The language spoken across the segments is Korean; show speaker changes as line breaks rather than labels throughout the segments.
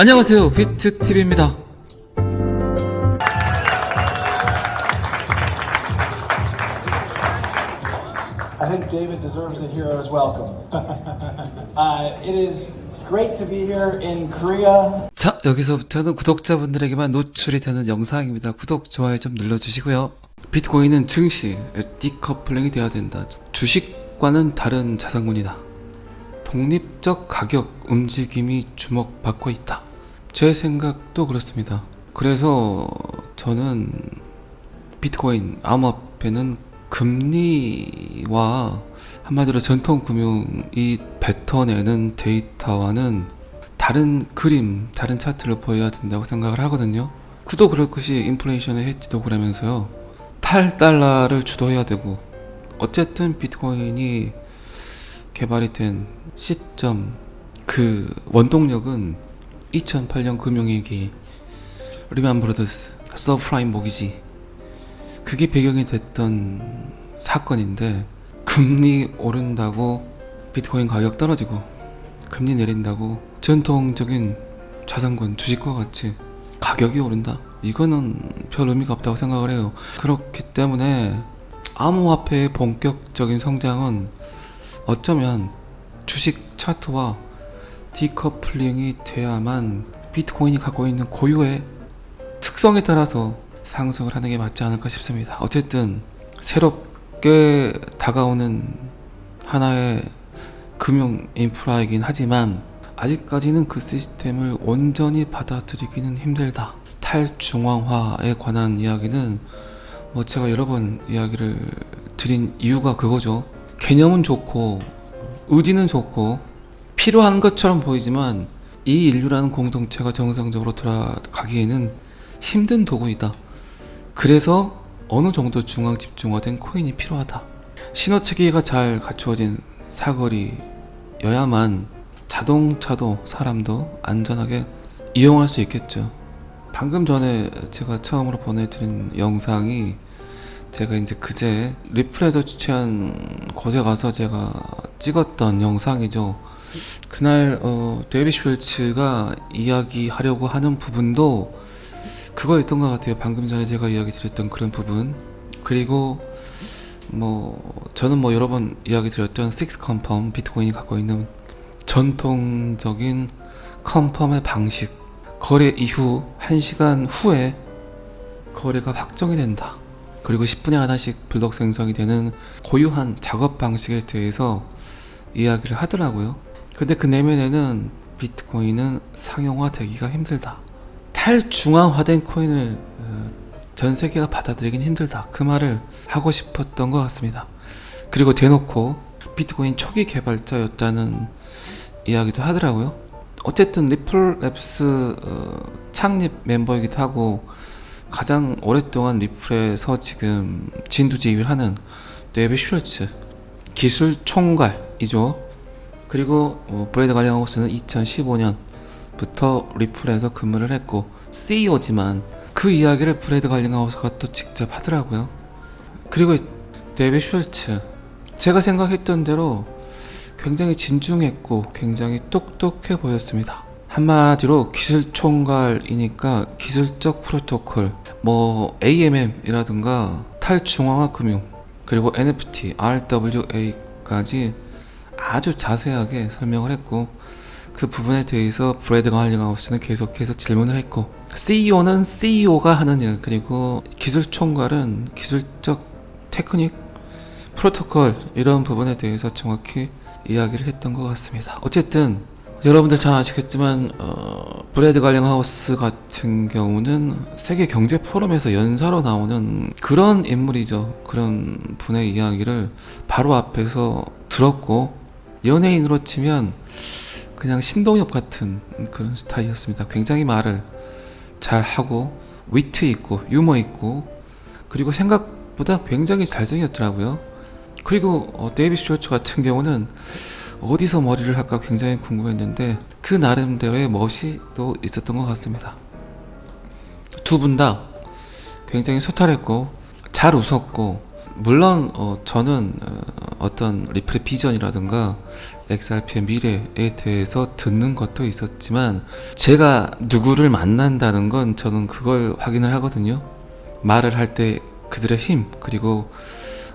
안녕하세요. 비트TV입니다.
I think David deserves a hero's welcome. uh, it is great to be here in Korea.
자, 여기서부터는 구독자분들에게만 노출이 되는 영상입니다. 구독, 좋아요 좀 눌러주시고요. 비트코인은 증시, 디커플링이 돼야 된다. 주식과는 다른 자산군이다. 독립적 가격 움직임이 주목받고 있다. 제 생각도 그렇습니다. 그래서 저는 비트코인 암호화폐는 금리와 한마디로 전통 금융이 뱉어내는 데이터와는 다른 그림, 다른 차트를 보여야 된다고 생각을 하거든요. 그도 그럴 것이 인플레이션의 해지도 그러면서요. 8달러를 주도해야 되고 어쨌든 비트코인이 개발이 된 시점 그 원동력은 2008년 금융위기 리만 브로더스 서프라임 모기지 그게 배경이 됐던 사건인데 금리 오른다고 비트코인 가격 떨어지고 금리 내린다고 전통적인 자산군 주식과 같이 가격이 오른다. 이거는 별 의미가 없다고 생각을 해요. 그렇기 때문에 암호화폐의 본격적인 성장은 어쩌면 주식 차트와 디커플링이 돼야만 비트코인이 갖고 있는 고유의 특성에 따라서 상승을 하는 게 맞지 않을까 싶습니다. 어쨌든 새롭게 다가오는 하나의 금융 인프라이긴 하지만 아직까지는 그 시스템을 온전히 받아들이기는 힘들다. 탈중앙화에 관한 이야기는 뭐 제가 여러 번 이야기를 드린 이유가 그거죠. 개념은 좋고 의지는 좋고 필요한 것처럼 보이지만 이 인류라는 공동체가 정상적으로 돌아가기에는 힘든 도구이다. 그래서 어느 정도 중앙 집중화된 코인이 필요하다. 신호 체계가 잘 갖추어진 사거리여야만 자동차도 사람도 안전하게 이용할 수 있겠죠. 방금 전에 제가 처음으로 보내드린 영상이 제가 이제 그제 리플에서 주최한 곳에 가서 제가 찍었던 영상이죠. 그날 어, 데이비 슐츠가 이야기하려고 하는 부분도 그거였던 것 같아요. 방금 전에 제가 이야기 드렸던 그런 부분. 그리고 뭐 저는 뭐 여러 번 이야기 드렸던 식스 컨펌 비트코인이 갖고 있는 전통적인 컨펌의 방식. 거래 이후 1시간 후에 거래가 확정이 된다. 그리고 10분에 하나씩 블록 생성이 되는 고유한 작업 방식에 대해서 이야기를 하더라고요. 근데 그 내면에는 비트코인은 상용화되기가 힘들다. 탈중앙화된 코인을 어, 전 세계가 받아들이긴 힘들다. 그 말을 하고 싶었던 것 같습니다. 그리고 대놓고 비트코인 초기 개발자였다는 이야기도 하더라고요. 어쨌든 리플 랩스 어, 창립 멤버이기도 하고 가장 오랫동안 리플에서 지금 진두지휘를 하는 데이비 슐츠 기술 총괄이죠. 그리고 어, 브레드 갈링하우스는 2015년부터 리플에서 근무를 했고 CEO지만 그 이야기를 브레드 갈링하우스가 또 직접 하더라고요. 그리고 데이비 슐츠 제가 생각했던 대로 굉장히 진중했고 굉장히 똑똑해 보였습니다. 한마디로 기술 총괄이니까 기술적 프로토콜, 뭐 AMM이라든가 탈중앙화 금융, 그리고 NFT, RWA까지 아주 자세하게 설명을 했고 그 부분에 대해서 브래드 갈링하우스는 계속해서 질문을 했고 CEO는 CEO가 하는 일 그리고 기술 총괄은 기술적 테크닉 프로토콜 이런 부분에 대해서 정확히 이야기를 했던 것 같습니다. 어쨌든 여러분들 잘 아시겠지만 어, 브래드 갈링 하우스 같은 경우는 세계 경제 포럼에서 연사로 나오는 그런 인물이죠. 그런 분의 이야기를 바로 앞에서 들었고 연예인으로 치면 그냥 신동엽 같은 그런 스타일이었습니다. 굉장히 말을 잘 하고 위트 있고 유머 있고 그리고 생각보다 굉장히 잘생겼더라고요. 그리고 어, 데이비 슈어츠 같은 경우는 어디서 머리를 할까 굉장히 궁금했는데 그 나름대로의 멋이 또 있었던 것 같습니다. 두 분 다 굉장히 소탈했고 잘 웃었고 물론 어, 저는 어, 어떤 리플의 비전이라든가 XRP의 미래에 대해서 듣는 것도 있었지만 제가 누구를 만난다는 건 저는 그걸 확인을 하거든요. 말을 할 때 그들의 힘 그리고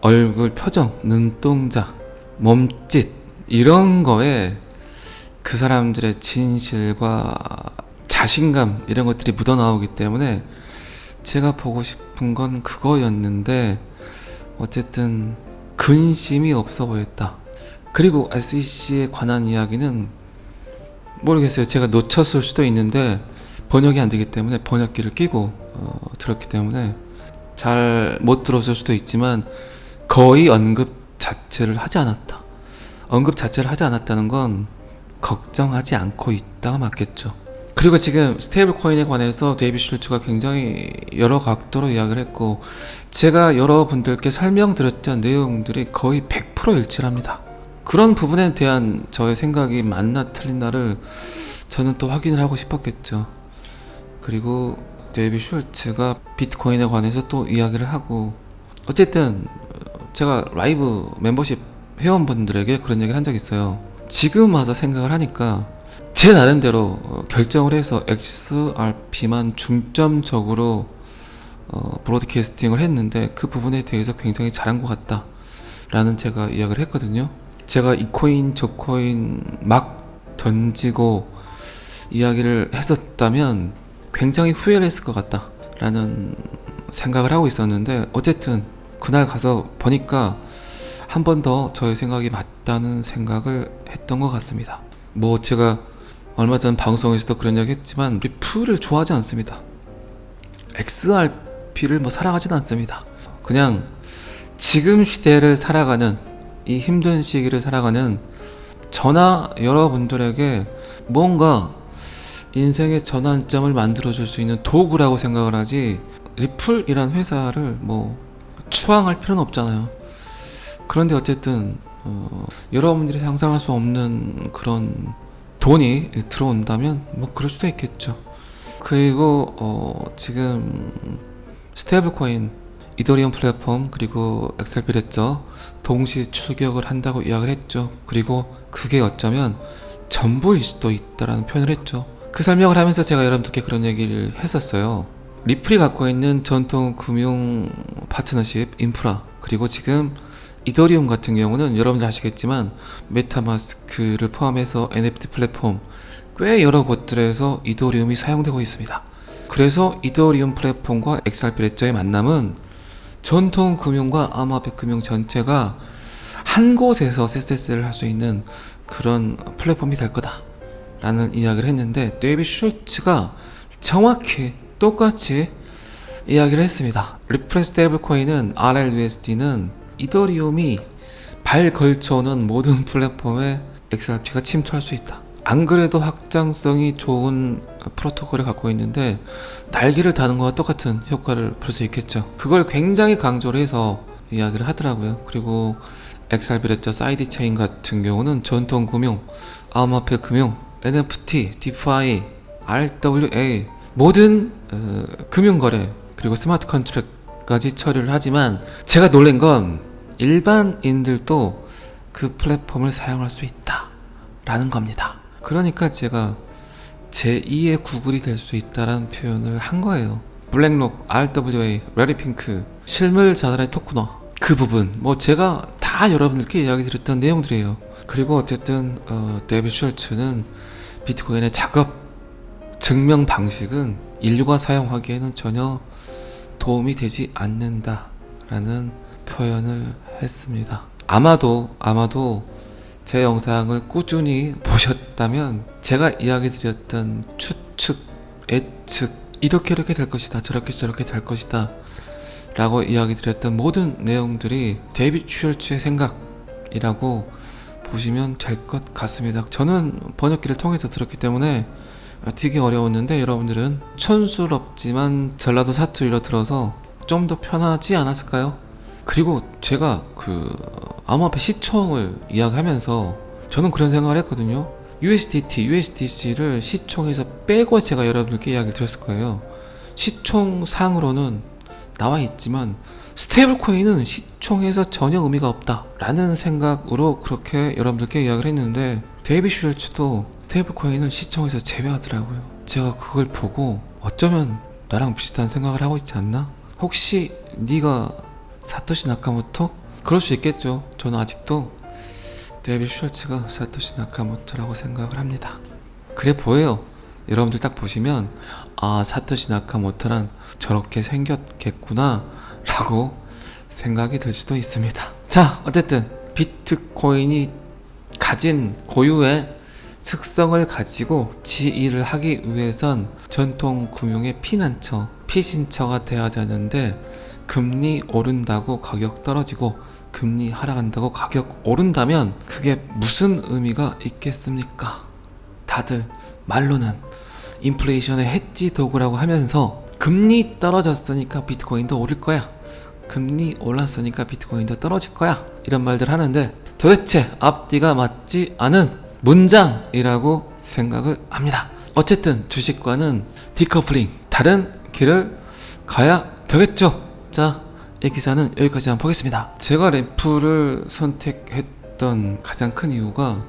얼굴 표정, 눈동자, 몸짓 이런 거에 그 사람들의 진실과 자신감 이런 것들이 묻어나오기 때문에 제가 보고 싶은 건 그거였는데 어쨌든 근심이 없어 보였다. 그리고 SEC에 관한 이야기는 모르겠어요. 제가 놓쳤을 수도 있는데 번역이 안 되기 때문에 번역기를 끼고 어, 들었기 때문에 잘 못 들었을 수도 있지만 거의 언급 자체를 하지 않았다. 언급 자체를 하지 않았다는 건 걱정하지 않고 있다가 맞겠죠. 그리고 지금 스테이블 코인에 관해서 데이비 슐츠가 굉장히 여러 각도로 이야기를 했고 제가 여러분들께 설명드렸던 내용들이 거의 100% 일치합니다. 그런 부분에 대한 저의 생각이 맞나 틀린나를 저는 또 확인을 하고 싶었겠죠. 그리고 데이비 슐츠가 비트코인에 관해서 또 이야기를 하고 어쨌든 제가 라이브 멤버십 회원분들에게 그런 얘기를 한 적이 있어요. 지금 와서 생각을 하니까 제 나름대로 어, 결정을 해서 XRP만 중점적으로 어, 브로드캐스팅을 했는데 그 부분에 대해서 굉장히 잘한 것 같다 라는 제가 이야기를 했거든요. 제가 이 코인 저 코인 막 던지고 이야기를 했었다면 굉장히 후회를 했을 것 같다 라는 생각을 하고 있었는데 어쨌든 그날 가서 보니까 한 번 더 저의 생각이 맞다는 생각을 했던 것 같습니다. 뭐 제가 얼마 전 방송에서도 그런 이야기 했지만 리플을 좋아하지 않습니다. XRP를 뭐 사랑하지는 않습니다. 그냥 지금 시대를 살아가는 이 힘든 시기를 살아가는 저나 여러분들에게 뭔가 인생의 전환점을 만들어줄 수 있는 도구라고 생각을 하지 리플이란 회사를 뭐 추앙할 필요는 없잖아요. 그런데 어쨌든 어, 여러분들이 상상할 수 없는 그런 돈이 들어온다면 뭐 그럴 수도 있겠죠. 그리고 어, 지금 스테이블 코인, 이더리움 플랫폼 그리고 엑셀 비레저 동시 출격을 한다고 이야기를 했죠. 그리고 그게 어쩌면 전부일 수도 있다라는 표현을 했죠. 그 설명을 하면서 제가 여러분들께 그런 얘기를 했었어요. 리플이 갖고 있는 전통 금융 파트너십 인프라 그리고 지금 이더리움 같은 경우는 여러분들 아시겠지만 메타마스크를 포함해서 NFT 플랫폼 꽤 여러 곳들에서 이더리움이 사용되고 있습니다. 그래서 이더리움 플랫폼과 XRP 레저의 만남은 전통 금융과 암호화폐 금융 전체가 한 곳에서 세세스를 할 수 있는 그런 플랫폼이 될 거다 라는 이야기를 했는데 데이비 슐츠가 정확히 똑같이 이야기를 했습니다. 리프레스 스테이블 코인은 RLUSD는 이더리움이 발 걸쳐오는 모든 플랫폼에 XRP가 침투할 수 있다. 안 그래도 확장성이 좋은 프로토콜을 갖고 있는데 날개를 다는 거와 똑같은 효과를 볼 수 있겠죠. 그걸 굉장히 강조를 해서 이야기를 하더라고요. 그리고 XRP 레저 사이드 체인 같은 경우는 전통 금융, 암호화폐 금융, NFT, DeFi, RWA 모든 어, 금융 거래 그리고 스마트 컨트랙 까지 처리를 하지만 제가 놀란 건 일반인들도 그 플랫폼을 사용할 수 있다 라는 겁니다. 그러니까 제가 제2의 구글이 될 수 있다라는 표현을 한 거예요. 블랙록, RWA, 레리핑크, 실물 자산의 토크너 그 부분 뭐 제가 다 여러분들께 이야기 드렸던 내용들이에요. 그리고 어쨌든 어, 데이비 슐츠는 비트코인의 작업 증명 방식은 인류가 사용하기에는 전혀 도움이 되지 않는다라는 표현을 했습니다. 아마도 아마도 제 영상을 꾸준히 보셨다면 제가 이야기 드렸던 추측, 예측 이렇게 이렇게 될 것이다 저렇게 저렇게 될 것이다 라고 이야기 드렸던 모든 내용들이 데이빗 슈얼츠의 생각이라고 보시면 될 것 같습니다. 저는 번역기를 통해서 들었기 때문에 되게 어려웠는데 여러분들은 촌스럽지만 전라도 사투리로 들어서 좀 더 편하지 않았을까요? 그리고 제가 그 암호화폐 시총을 이야기하면서 저는 그런 생각을 했거든요. USDT, USDC를 시총에서 빼고 제가 여러분들께 이야기를 드렸을 거예요. 시총상으로는 나와 있지만 스테이블 코인은 시총에서 전혀 의미가 없다 라는 생각으로 그렇게 여러분들께 이야기를 했는데 데이비 슐츠도 스테이블 코인을 시총에서 제외하더라고요. 제가 그걸 보고 어쩌면 나랑 비슷한 생각을 하고 있지 않나? 혹시 네가 사토시 나카모토? 그럴 수 있겠죠. 저는 아직도 데이비 슐츠가 사토시 나카모토라고 생각을 합니다. 그래 보여요. 여러분들 딱 보시면 아 사토시 나카모토란 저렇게 생겼겠구나 라고 생각이 들 수도 있습니다. 자 어쨌든 비트코인이 가진 고유의 특성을 가지고 지휘를 하기 위해선 전통 금융의 피난처, 피신처가 돼야 되는데 금리 오른다고 가격 떨어지고 금리 하락한다고 가격 오른다면 그게 무슨 의미가 있겠습니까? 다들 말로는 인플레이션의 해지 도구라고 하면서 금리 떨어졌으니까 비트코인도 오를 거야. 금리 올랐으니까 비트코인도 떨어질 거야. 이런 말들 하는데 도대체 앞뒤가 맞지 않은 문장이라고 생각을 합니다. 어쨌든 주식과는 디커플링 다른 길을 가야 되겠죠. 자, 이 기사는 여기까지 한번 보겠습니다. 제가 램프를 선택했던 가장 큰 이유가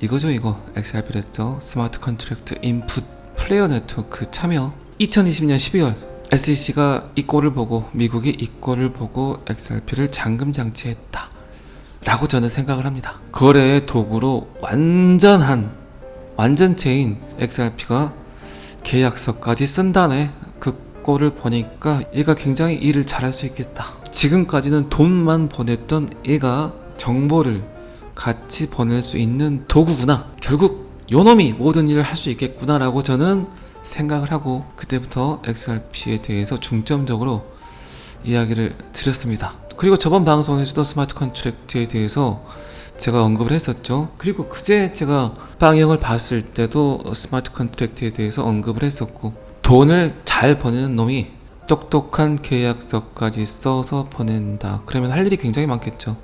이거죠 이거 XRP랬죠 스마트 컨트랙트 인풋 플레이어 네트워크 참여 2020년 12월 SEC가 이 꼴을 보고 미국이 이 꼴을 보고 XRP를 잠금 장치했다 라고 저는 생각을 합니다 거래의 도구로 완전한 완전체인 XRP가 계약서까지 쓴다네 그 꼴을 보니까 얘가 굉장히 일을 잘할 수 있겠다 지금까지는 돈만 보냈던 얘가 정보를 같이 보낼 수 있는 도구구나. 결국 요놈이 모든 일을 할 수 있겠구나라고 저는 생각을 하고 그때부터 XRP에 대해서 중점적으로 이야기를 드렸습니다. 그리고 저번 방송에서도 스마트 컨트랙트에 대해서 제가 언급을 했었죠. 그리고 그제 제가 방영을 봤을 때도 스마트 컨트랙트에 대해서 언급을 했었고 돈을 잘 버는 놈이 똑똑한 계약서까지 써서 보낸다. 그러면 할 일이 굉장히 많겠죠.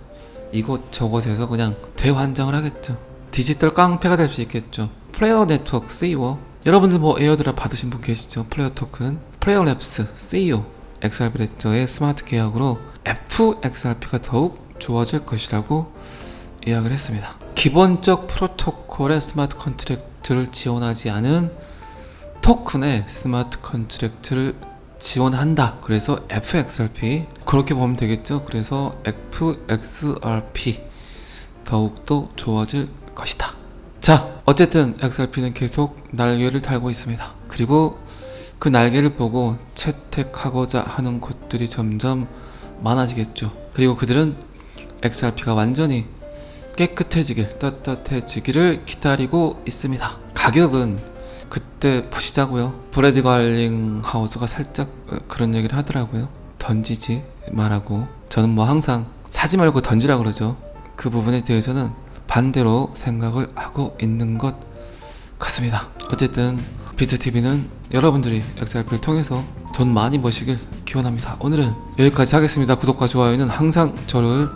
이곳 저곳에서 그냥 대환장을 하겠죠. 디지털 깡패가 될 수 있겠죠. 플레이어 네트워크 CEO 여러분들 뭐 에어드랍 받으신 분 계시죠? 플레이어 토큰 플레이어 랩스 CEO 레저의 스마트 계약으로 FXRP가 더욱 좋아질 것이라고 이야기를 했습니다. 기본적 프로토콜의 스마트 컨트랙트를 지원하지 않은 토큰의 스마트 컨트랙트를 지원한다. 그래서 FXRP 그렇게 보면 되겠죠. 그래서 FXRP 더욱더 좋아질 것이다. 자, 어쨌든 XRP는 계속 날개를 달고 있습니다. 그리고 그 날개를 보고 채택하고자 하는 곳들이 점점 많아지겠죠. 그리고 그들은 XRP가 완전히 깨끗해지길, 떳떳해지기를 기다리고 있습니다. 가격은 그때 보시자고요. 브래드 갈링 하우스가 살짝 어, 그런 얘기를 하더라고요. 던지지 말라고. 저는 뭐 항상 사지 말고 던지라 그러죠. 그 부분에 대해서는 반대로 생각을 하고 있는 것 같습니다. 어쨌든 비트TV는 여러분들이 XRP를 통해서 돈 많이 버시길 기원합니다. 오늘은 여기까지 하겠습니다. 구독과 좋아요는 항상 저를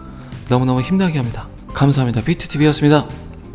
너무너무 힘나게 합니다. 감사합니다. 비트TV였습니다.